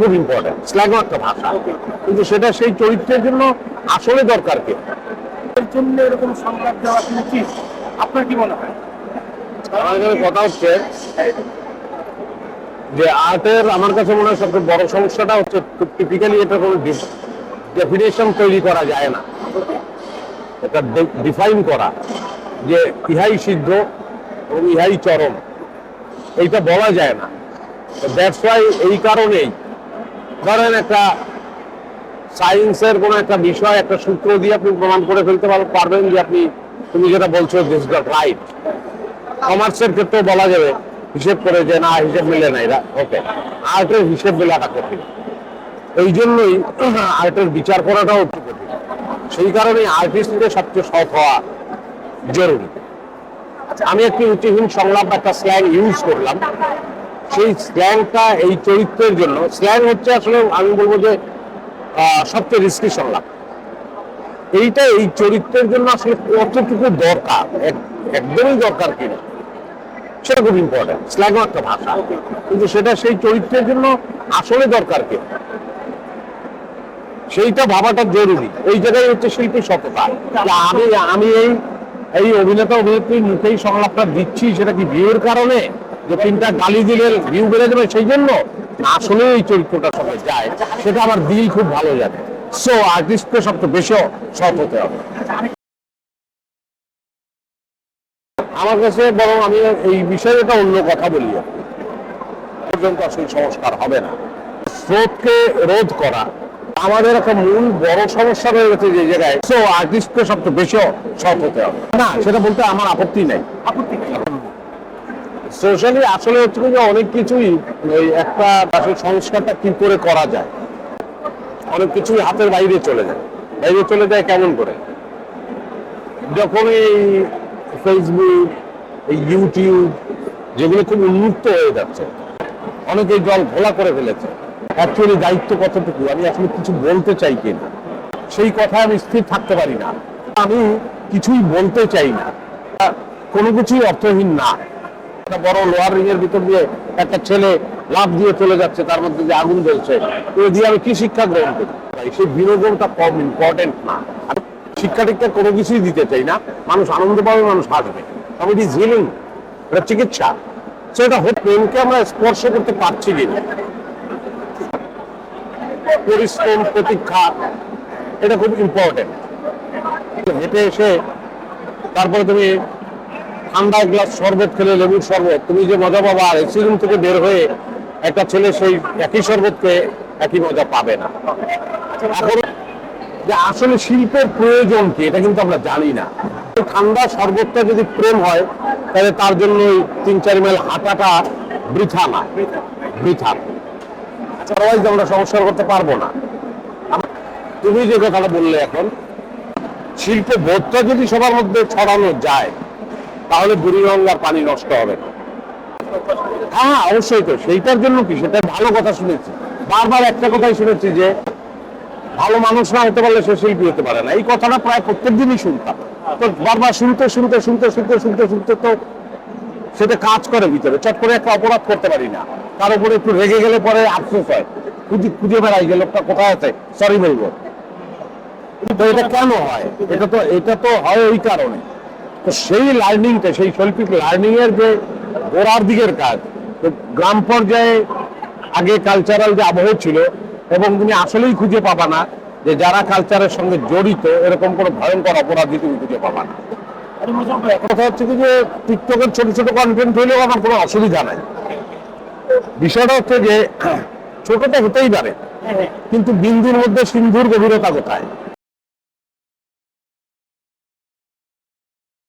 খুব ইম্পর্টেন্ট স্ল্যাংও একটা ভাষা। কিন্তু সেটা সেই চরিত্রের জন্য আসলে দরকার কে? এর জন্য এরকম দেওয়া কি উচিত? আপনার কি মনে হয়? আমার এখানে কথা হচ্ছে যে আর্টের আমার কাছে মনে হয় সবচেয়ে বড় সমস্যাটা হচ্ছে টিপিক্যালি এটা কোনো ডেফিনেশন তৈরি করা যায় না। এটা ডিফাইন করা যে ইহাই সিদ্ধ এবং ইহাই চরম। এইটা বলা যায় না। দ্যাটস ওয়াই এই কারণেই ধরেন একটা সায়েন্সের কোনো একটা বিষয়, একটা সূত্র দিয়ে আপনি প্রমাণ করে ফেলতে পার- পারবেন যে আপনি তুমি যেটা বলছো দিস গট রাইট কমার্সের ক্ষেত্রে বলা যাবে, হিসেব করে যে না, হিসেব মিলে না এরা। ওকে আর্টের হিসেব মেলাটা কঠিন। এই জন্যই আর্টের বিচার করাটাও একটু কঠিন। সেই কারণেই আর্টিস্টদের সবচেয়ে সৎ হওয়া জরুরি। আমি একটি রুচিহীন সংলাপ বা একটা স্ল্যাং ইউজ করলাম। সেই স্ল্যাংটা এই চরিত্রের জন্য। স্ল্যাং হচ্ছে আসলে আমি বলব যে সবচেয়ে রিস্কি সংলাপ। এইটা এই চরিত্রের জন্য আসলে কতটুকু দরকার? একদমই দরকার কিনা সেটা খুব ইম্পর্টেন্ট স্ল্যাং একটা ভাষা। কিন্তু সেটা সেই চরিত্রের জন্য আসলে দরকার কি? সেইটা ভাবাটা জরুরি। এই জায়গায় হচ্ছে শিল্পী সততা। আমি আমি এই এই অভিনেতা অভিনেত্রীর মুখেই সংলাপটা দিচ্ছি, সেটা কি ভিউর কারণে? যে তিনটা গালি দিলে ভিউ বেড়ে যাবে সেই জন্য আসলে এই চরিত্রটার সঙ্গে যায়। সেটা আমার দিল খুব ভালো জানে। সো আর্টিস্টকে সবচেয়ে বেশি সৎ হতে হবে। আমার কাছে বরং আমি এই বিষয়ে একটা অন্য কথা বলি। পর্যন্ত আসলে সংস্কার হবে না। স্রোতকে রোধ করা। আমাদের একটা মূল বড় সমস্যা হয়ে গেছে যে জায়গায়। সো আর্টিস্টকে সবচেয়ে বেশি সৎ হতে হবে। না, সেটা বলতে আমার আপত্তি নাই? সোশ্যালি আসলে হচ্ছে যে অনেক কিছুই ওই একটা আসলে সংস্কারটা কি করে করা যায়? অনেক কিছুই হাতের বাইরে চলে যায়। বাইরে চলে যায় কেমন করে? যখন এই ফেসবুক এই ইউটিউব যেগুলো খুব উন্মুক্ত হয়ে যাচ্ছে, অনেকেই জল ঘোলা করে ফেলেছে। অ্যাকচুয়ালি দায়িত্ব কতটুকু? আমি আসলে কিছু বলতে চাই কিনা সেই কথায় আমি স্থির থাকতে পারি না। আমি কিছুই বলতে চাই না। কোনো কিছুই অর্থহীন না। একটা বড় লোহার রিং এর ভিতর দিয়ে একটা ছেলে লাভ দিয়ে চলে যাচ্ছে, তার মধ্যে যে আগুন জ্বলছে। তো দিয়ে আমি কি শিক্ষা গ্রহণ করি? সেই বিনোদনটা কম ইম্পর্টেন্ট না। শিক্ষা টিক্ষা কোনো কিছুই দিতে চাই না। মানুষ আনন্দ পাবে, মানুষ হাসবে। তবে ইট ইজ হিলিং এটা চিকিৎসা। সেটা হচ্ছে প্রেমকে আমরা স্পর্শ করতে পারছি কিনা পরিশ্রম, প্রতীক্ষা, এটা খুব ইম্পর্টেন্ট হেঁটে এসে তারপরে তুমি ঠান্ডা গ্লাস শরবত খেলে লেবুর শরবত। তুমি যে মজা পাবা আর এসি রুম থেকে বের হয়ে একটা ছেলে সেই একই শরবতকে একই মজা পাবে না। এখন যে আসলে শিল্পের প্রয়োজন কি, এটা কিন্তু আমরা জানি না। ঠান্ডা শরবতটা যদি প্রেম হয়, তাহলে তার জন্য তিন চার মাইল হাঁটাটা বৃথা না। বৃথা। আদারওয়াইজ আমরা সংস্কার করতে পারব না। তুমি যে কথাটা বললে এখন শিল্প বোধটা যদি সবার মধ্যে ছড়ানো যায় তাহলে বুড়িগঙ্গার পানি নষ্ট হবে। হ্যাঁ অবশ্যই তো। সেইটার জন্য কি? সেটা ভালো কথা শুনেছি। বারবার একটা কথাই শুনেছি যে, ভালো মানুষ না হতে পারলে সে শিল্পী হতে পারে না। এই কথাটা প্রায় প্রত্যেক দিনই শুনতাম। তো বারবার শুনতে শুনতে শুনতে শুনতে শুনতে শুনতে তো সেটা কাজ করে ভিতরে। চট করে একটা অপরাধ করতে পারি না। তার উপরে একটু রেগে গেলে পরে আফসোস হয়। খুঁজে খুঁজে বেড়াই যে লোকটা কোথায় আছে। সরি বলব। এটা কেন হয়? এটা তো এটা তো হয় ওই কারণে। তো সেই লার্নিংটা সেই শৈল্পিক লার্নিং এর যে গোড়ার দিকের কাজ, তো গ্রাম পর্যায়ে আগে কালচারাল যে আবহ ছিল এবং তুমি আসলেই খুঁজে পাবা না যে যারা কালচারের সঙ্গে জড়িত, এরকম কোনো ভয়ঙ্কর অপরাধী তুমি খুঁজে পাবা না কথা হচ্ছে কি যে টিকটকের ছোট ছোট কন্টেন্ট হলেও আমার কোনো অসুবিধা নাই বিষয়টা হচ্ছে যে ছোটটা হতেই পারে। কিন্তু বিন্দুর মধ্যে সিন্ধুর গভীরতা কোথায়